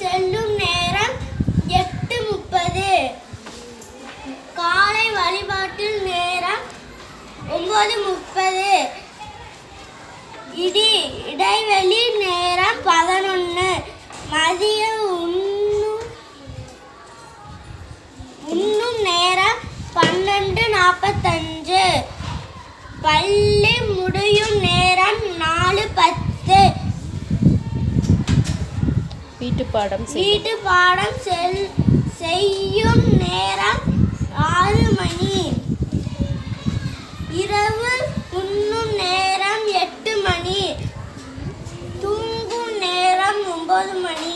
செல்லும் நேரம் எட்டு முப்பது. காலை வழிபாட்டில் நேரம் ஒன்பது முப்பது. இடி இடைவெளி நேரம் பதினொன்று மதிய உண்ணும் உண்ணும் நேரம் பன்னெண்டு நாற்பத்தஞ்சு பள்ளி வீட்டு பாடம் வீட்டு பாடம் செய்யும் நேரம் ஆறு மணி. இரவு உண்ணும் நேரம் எட்டு மணி. தூங்கும் நேரம் ஒன்பது மணி.